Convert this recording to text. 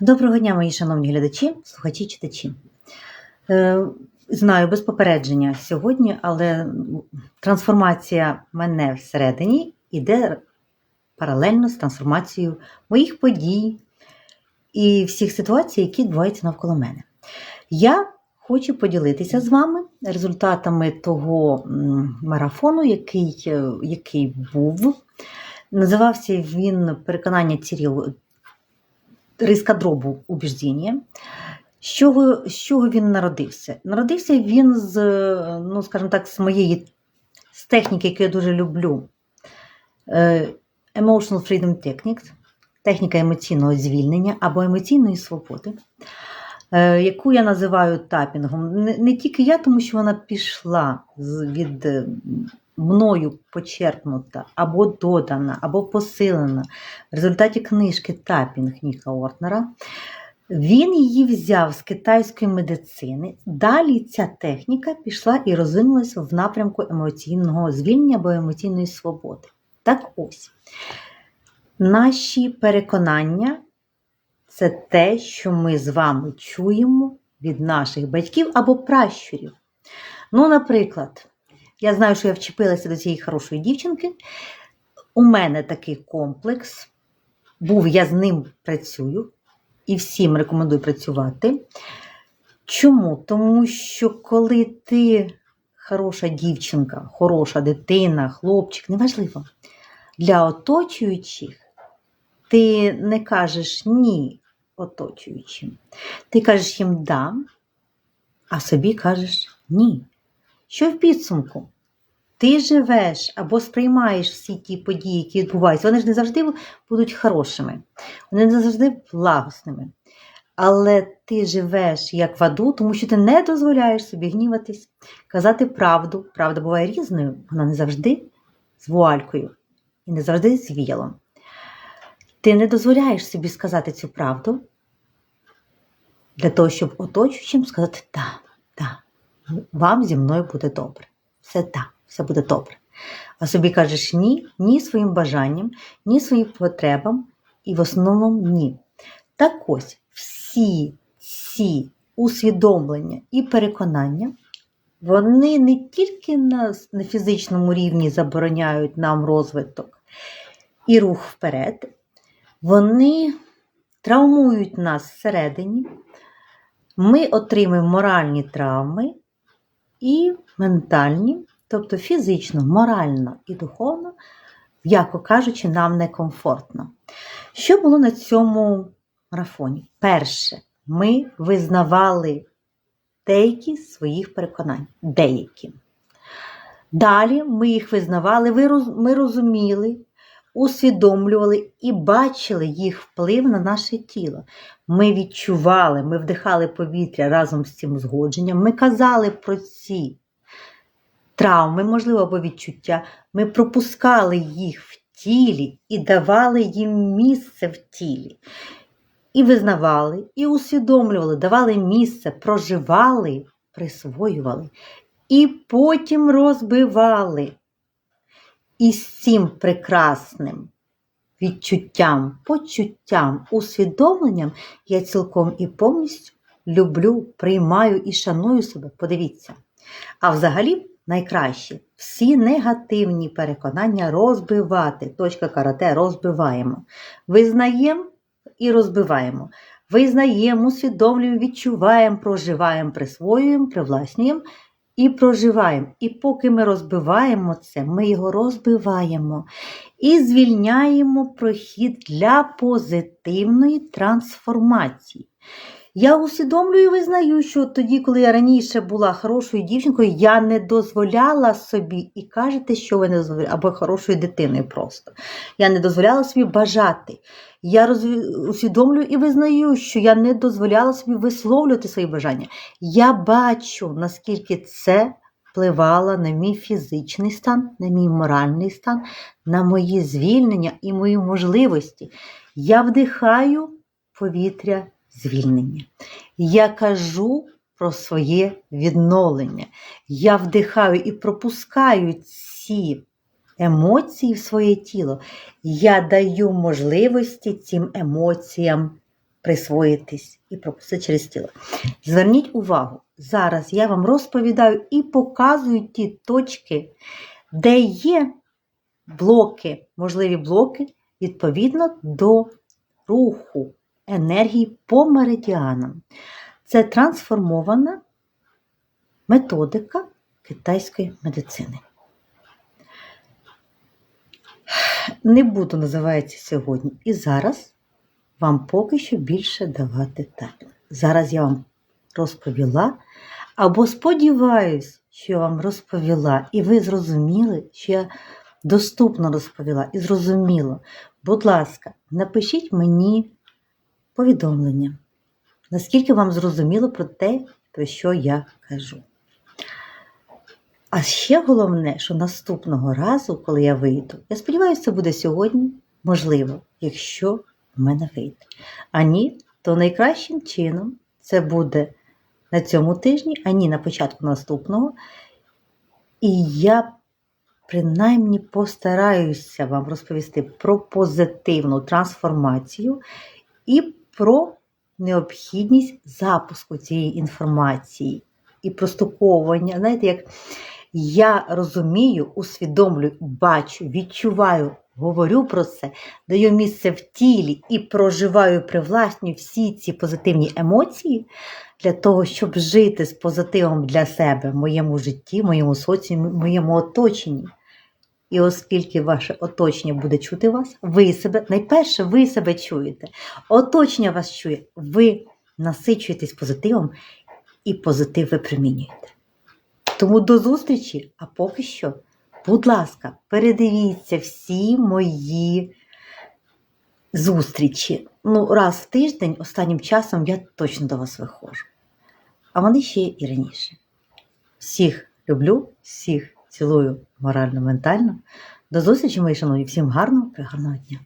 Доброго дня, мої шановні глядачі, слухачі, читачі. Е, знаю без попередження сьогодні, але трансформація мене всередині йде паралельно з трансформацією моїх подій і всіх ситуацій, які відбуваються навколо мене. Я хочу поділитися з вами результатами того марафону, який, е, який був. Називався він Переконання риска дробу убіждіння. З чого, з чого він народився? Народився він з, ну, скажімо так, з моєї з техніки, яку я дуже люблю. Е, Emotional Freedom Techniques, техніка емоційного звільнення або емоційної свободи, е, яку я називаю тапінгом. Не, тільки я, тому що вона пішла від мною почерпнута, або додана, або посилена в результаті книжки Тапінг Ніка Ортнера. Він її взяв з китайської медицини. Далі ця техніка пішла і розвинулася в напрямку емоційного звільнення або емоційної свободи. Так ось, наші переконання це те, що ми з вами чуємо від наших батьків або пращурів. Ну, наприклад, я знаю, що я вчепилася до цієї хорошої дівчинки. У мене такий комплекс. Був, я з ним працюю і всім рекомендую працювати. Чому? Тому що коли ти хороша дівчинка, хороша дитина, хлопчик, неважливо, для оточуючих ти не кажеш ні оточуючим. Ти кажеш їм да, а собі кажеш ні. Що в підсумку? Ти живеш або сприймаєш всі ті події, які відбуваються. Вони ж не завжди будуть хорошими, вони не завжди благосними. Але ти живеш як в аду, тому що ти не дозволяєш собі гніватись, казати правду. Правда буває різною, вона не завжди з вуалькою і не завжди з віялом. Ти не дозволяєш собі сказати цю правду для того, щоб оточуючим сказати так, так, вам зі мною буде добре. Все так, все буде добре. А собі кажеш ні, ні своїм бажанням, ні своїм потребам, і в основному ні. Так ось всі ці усвідомлення і переконання, вони не тільки на, на фізичному рівні забороняють нам розвиток і рух вперед, вони травмують нас всередині, ми отримуємо моральні травми і ментальні, тобто фізично, морально і духовно, м'яко кажучи, нам некомфортно. Що було на цьому марафоні? Перше, ми визнавали деякі своїх переконань. Деякі. Далі ми їх визнавали, ми розуміли, усвідомлювали і бачили їх вплив на наше тіло. Ми відчували, ми вдихали повітря разом з цим згодженням, ми казали про ці травми, можливо, або відчуття, ми пропускали їх в тілі і давали їм місце в тілі. І визнавали, і усвідомлювали, давали місце, проживали, присвоювали, і потім розбивали. І з цим прекрасним відчуттям, почуттям, усвідомленням я цілком і повністю люблю, приймаю і шаную себе. Подивіться. А взагалі найкраще всі негативні переконання розбивати. Точка карате розбиваємо. Визнаємо і розбиваємо. Визнаємо, усвідомлюємо, відчуваємо, проживаємо, присвоюємо, привласнюємо і проживаємо. І поки ми розбиваємо це, ми його розбиваємо і звільняємо прохід для позитивної трансформації. Я усвідомлюю і визнаю, що тоді, коли я раніше була хорошою дівчинкою, я не дозволяла собі, і кажете, що ви не дозволяли, або хорошою дитиною просто. Я не дозволяла собі бажати. Я роз... усвідомлюю і визнаю, що я не дозволяла собі висловлювати свої бажання. Я бачу, наскільки це впливало на мій фізичний стан, на мій моральний стан, на мої звільнення і мої можливості. Я вдихаю повітря звільнення. Я кажу про своє відновлення. Я вдихаю і пропускаю ці емоції в своє тіло. Я даю можливості цим емоціям присвоїтись і пропустити через тіло. Зверніть увагу, зараз я вам розповідаю і показую ті точки, де є блоки, можливі блоки відповідно до руху енергії по меридіанам. Це трансформована методика китайської медицини. Не буду називається сьогодні. І зараз вам поки що більше давати так. Зараз я вам розповіла, або сподіваюсь, що я вам розповіла, і ви зрозуміли, що я доступно розповіла і зрозуміло. Будь ласка, напишіть мені повідомлення, наскільки вам зрозуміло про те, про що я кажу. А ще головне, що наступного разу, коли я вийду, я сподіваюся, це буде сьогодні, можливо, якщо в мене вийде. А ні, то найкращим чином це буде на цьому тижні, а ні на початку наступного. І я принаймні постараюся вам розповісти про позитивну трансформацію і про необхідність запуску цієї інформації і прослуховування. Знаєте, як я розумію, усвідомлюю, бачу, відчуваю, говорю про це, даю місце в тілі і проживаю привласнюю всі ці позитивні емоції для того, щоб жити з позитивом для себе в моєму житті, моєму соціумі, моєму оточенні. І оскільки ваше оточення буде чути вас, ви себе, найперше, ви себе чуєте. Оточення вас чує, ви насичуєтесь позитивом і позитив ви примінюєте. Тому до зустрічі, а поки що, будь ласка, передивіться всі мої зустрічі. Ну, раз в тиждень, останнім часом я точно до вас виходжу. А вони ще і раніше. Всіх люблю, всіх цілую морально-ментально. До зустрічі, мої шановні, всім гарного, пригарного дня!